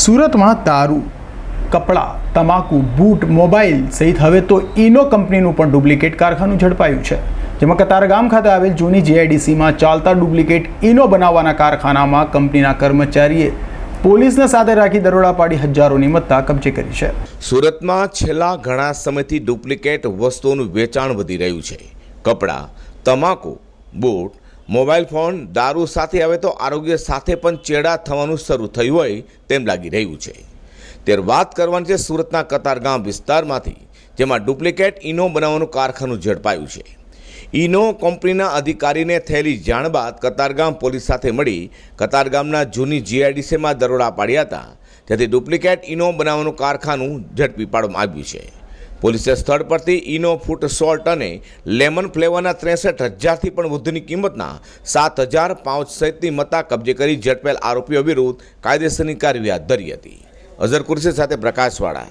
સુરતમાં દારૂ, કપડાં, તમાકુ, બૂટ, મોબાઈલ સહિત હવે તો ઇનો કંપનીનું પણ ડુપ્લિકેટ કારખાનું ઝડપાયું છે. જેમાં કતારગામ ખાતે આવેલ જૂની જીઆઈડીસીમાં ચાલતા ડુપ્લિકેટ ઇનો બનાવવાના કારખાનામાં કંપનીના કર્મચારીએ પોલીસને સાથે રાખી દરોડા પાડી હજારોની મત્તા કબજે કરી છે. સુરતમાં છેલ્લા ઘણા સમયથી ડુપ્લિકેટ વસ્તુઓનું વેચાણ વધી રહ્યું છે. કપડાં, તમાકુ, બૂટ મોબાઈલ ફોન, દારૂ સાથે, હવે તો આરોગ્ય સાથે પણ ચેડા થવાનું શરૂ થયું હોય તેમ લાગી રહ્યું છે. ત્યારે વાત કરવાની છે સુરતના કતારગામ વિસ્તારમાંથી, જેમાં ડુપ્લિકેટ ઇનો બનાવવાનું કારખાનું ઝડપાયું છે. ઇનો કંપનીના અધિકારીને થયેલી જાણ બાદ કતારગામ પોલીસ સાથે મળી કતારગામના જૂની જીઆઈડીસીમાં દરોડા પાડ્યા હતા, જેથી ડુપ્લિકેટ ઇનો બનાવવાનું કારખાનું ઝડપી પાડવામાં આવ્યું છે. પોલીસે સ્થળ પરથી ઇનો ફૂટ સોલ્ટ અને લેમન ફ્લેવરના ત્રેસઠ હજારથી પણ વધુની કિંમતના સાત હજાર પાંચ સહિતની મત્તા કબજે કરી ઝડપેલ આરોપીઓ વિરુદ્ધ કાયદેસરની કાર્યવાહી હાથ ધરી હતી. અઝર કુરશી સાથે પ્રકાશવાળા